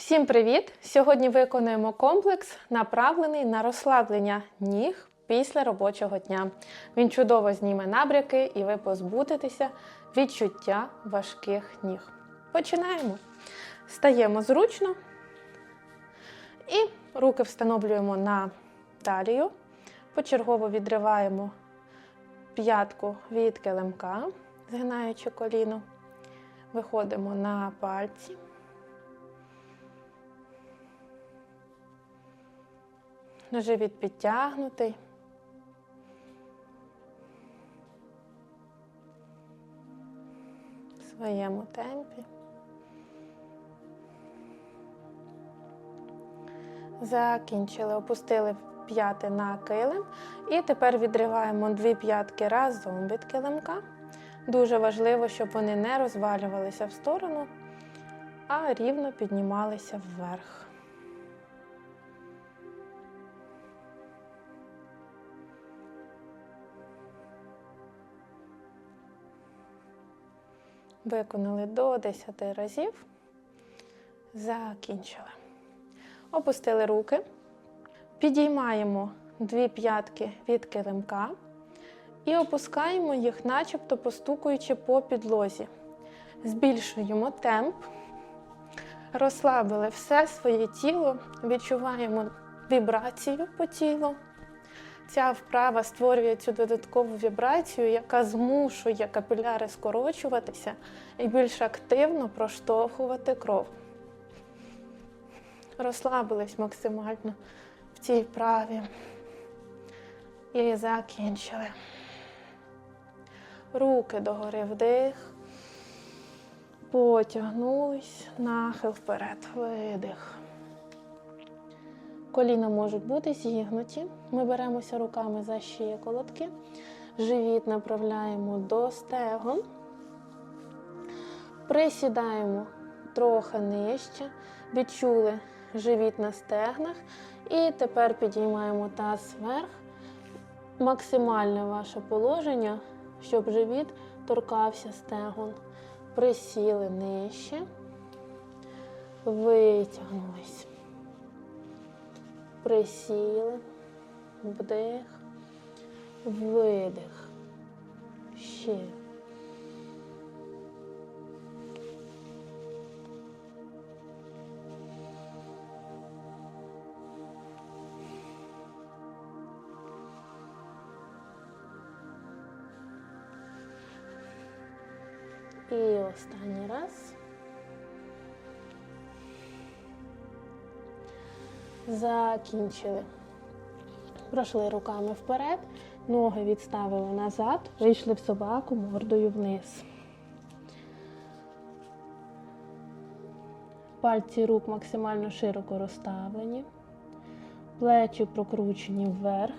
Всім привіт! Сьогодні виконуємо комплекс, направлений на розслаблення ніг після робочого дня. Він чудово зніме набряки і ви позбудетеся відчуття важких ніг. Починаємо. Стаємо зручно і руки встановлюємо на талію. Почергово відриваємо п'ятку від килимка, згинаючи коліно. Виходимо на пальці. Живіт підтягнутий. В своєму темпі. Закінчили, опустили п'яти на килим. І тепер відриваємо дві п'ятки разом від килимка. Дуже важливо, щоб вони не розвалювалися в сторону, а рівно піднімалися вверх. Виконали до 10 разів. Закінчили. Опустили руки. Підіймаємо дві п'ятки від килимка і опускаємо їх, начебто постукуючи по підлозі. Збільшуємо темп, розслабили все своє тіло, відчуваємо вібрацію по тілу. Ця вправа створює цю додаткову вібрацію, яка змушує капіляри скорочуватися і більш активно проштовхувати кров. Розслабились максимально в цій вправі. І закінчили. Руки догори вдих. Потягнулись, нахил вперед, видих. Коліна можуть бути зігнуті. Ми беремося руками за щиколотки. Живіт направляємо до стегон. Присідаємо трохи нижче. Відчули живіт на стегнах. І тепер підіймаємо таз вверх. Максимальне ваше положення, щоб живіт торкався стегон. Присіли нижче, витягнулись. Присіли, вдих, видих. Ще. І останній раз. Закінчили. Пройшли руками вперед, ноги відставили назад, вийшли в собаку мордою вниз. Пальці рук максимально широко розставлені, плечі прокручені вверх.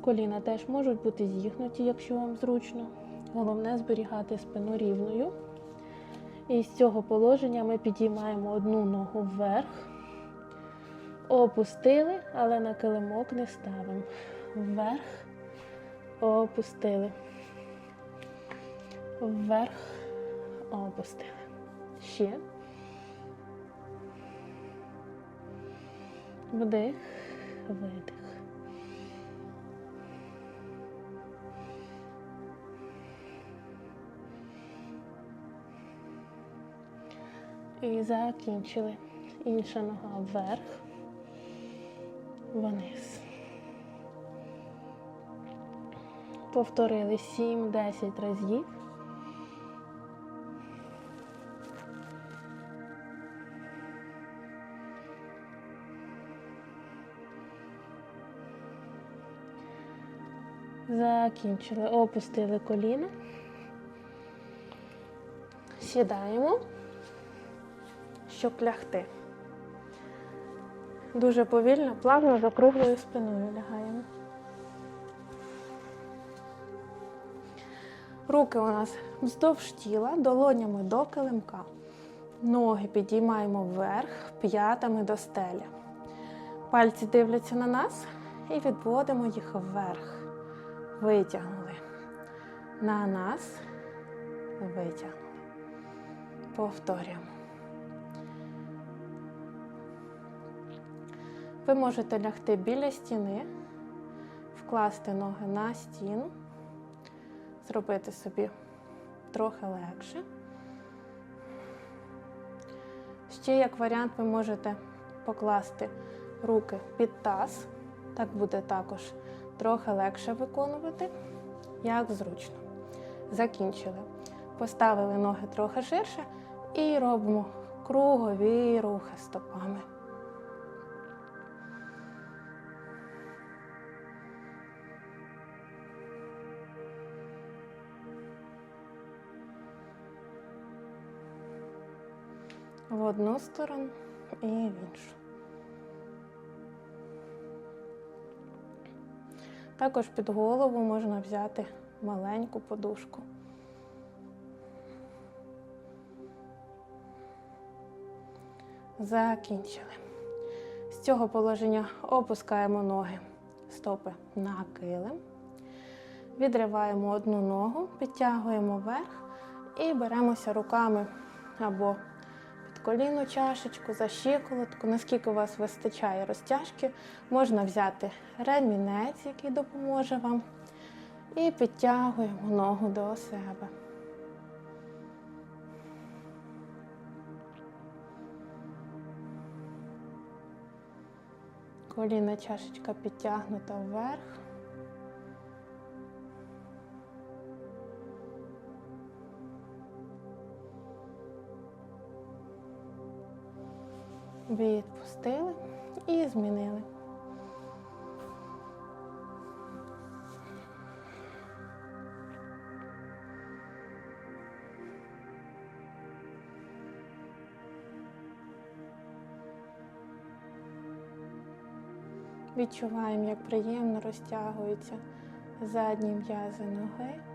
Коліна теж можуть бути зігнуті, якщо вам зручно. Головне зберігати спину рівною. І з цього положення ми підіймаємо одну ногу вверх. Опустили, але на килимок не ставимо. Вверх, опустили. Вверх, опустили. Ще. Вдих, видих. І закінчили. Інша нога вверх вниз. Повторили 7-10 разів. Закінчили, опустили коліна. Сідаємо, щоб лягти. Дуже повільно, плавно за круглою спиною лягаємо. Руки у нас вздовж тіла, долонями до килимка. Ноги підіймаємо вверх, п'ятами до стелі. Пальці дивляться на нас і відводимо їх вверх. Витягнули. На нас витягнули. Повторюємо. Ви можете лягти біля стіни, вкласти ноги на стіну, зробити собі трохи легше. Ще як варіант, ви можете покласти руки під таз. Так буде також трохи легше виконувати, як зручно. Закінчили. Поставили ноги трохи ширше і робимо кругові рухи стопами. В одну сторону і в іншу. Також під голову можна взяти маленьку подушку. Закінчили. З цього положення опускаємо ноги, стопи на килим. Відриваємо одну ногу, підтягуємо вверх і беремося руками або коліну чашечку, за щиколотку, наскільки у вас вистачає розтяжки, можна взяти ремінець, який допоможе вам, і підтягуємо ногу до себе. Коліна чашечка підтягнута вверх. Відпустили і змінили. Відчуваємо, як приємно розтягуються задні м'язи ноги.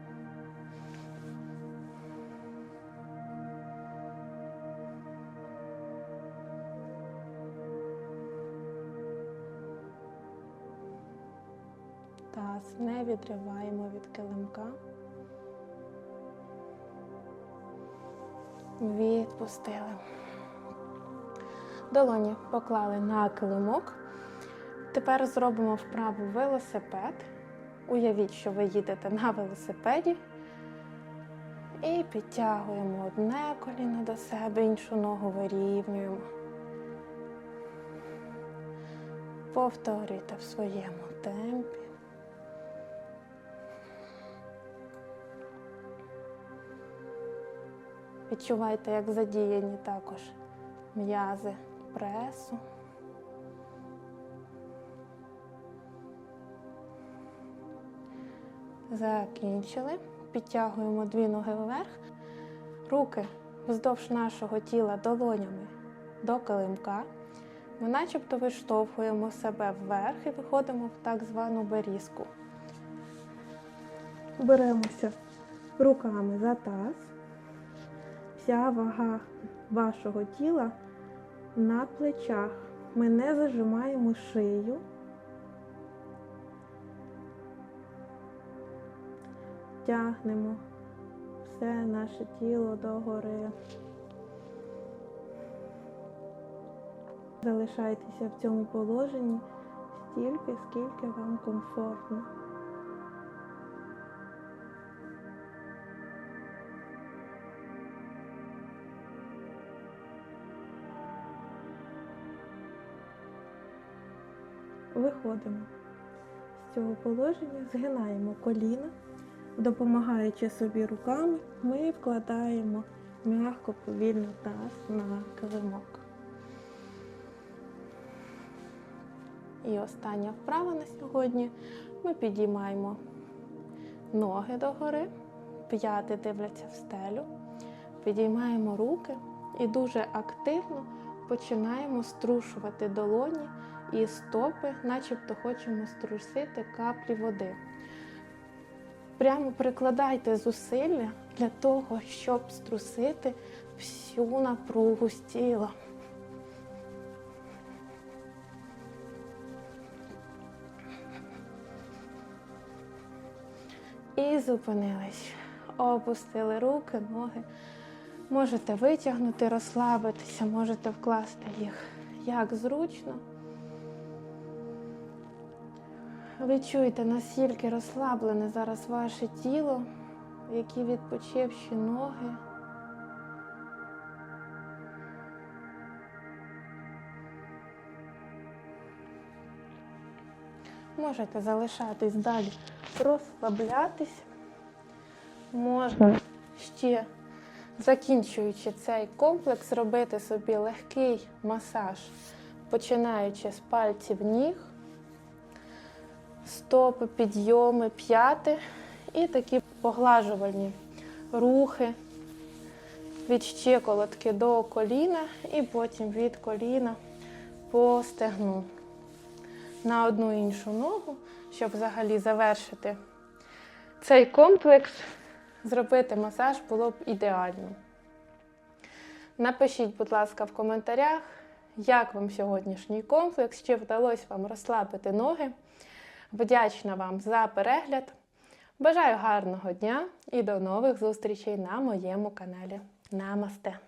Відриваємо від килимка. Відпустили. Долоні поклали на килимок. Тепер зробимо вправу велосипед. Уявіть, що ви їдете на велосипеді. І підтягуємо одне коліно до себе, іншу ногу вирівнюємо. Повторюйте в своєму темпі. Відчувайте, як задіяні також м'язи пресу. Закінчили. Підтягуємо дві ноги вверх, руки вздовж нашого тіла долонями до килимка. Ми начебто виштовхуємо себе вверх і виходимо в так звану берізку. Беремося руками за таз. Вся вага вашого тіла на плечах. Ми не зажимаємо шию. Тягнемо все наше тіло догори. Залишайтеся в цьому положенні стільки, скільки вам комфортно. Виходимо з цього положення, згинаємо коліна. Допомагаючи собі руками, ми вкладаємо м'яко повільно таз на килимок. І остання вправа на сьогодні. Ми підіймаємо ноги догори, п'яти дивляться в стелю, підіймаємо руки і дуже активно починаємо струшувати долоні і стопи, начебто хочемо струсити каплі води. Прямо прикладайте зусилля для того, щоб струсити всю напругу з тіла. І зупинились. Опустили руки, ноги. Можете витягнути, розслабитися, можете вкласти їх як зручно. Відчуйте, наскільки розслаблене зараз ваше тіло, які відпочивші ноги. Можете залишатись далі, розслаблятись. Можна ще, закінчуючи цей комплекс, робити собі легкий масаж, починаючи з пальців ніг, стопи, підйоми, п'яти і такі поглажувальні рухи від щиколотки до коліна і потім від коліна по стегну на одну іншу ногу, щоб взагалі завершити цей комплекс, зробити масаж було б ідеально. Напишіть, будь ласка, в коментарях, як вам сьогоднішній комплекс, чи вдалося вам розслабити ноги. Вдячна вам за перегляд. Бажаю гарного дня і до нових зустрічей на моєму каналі. Намасте!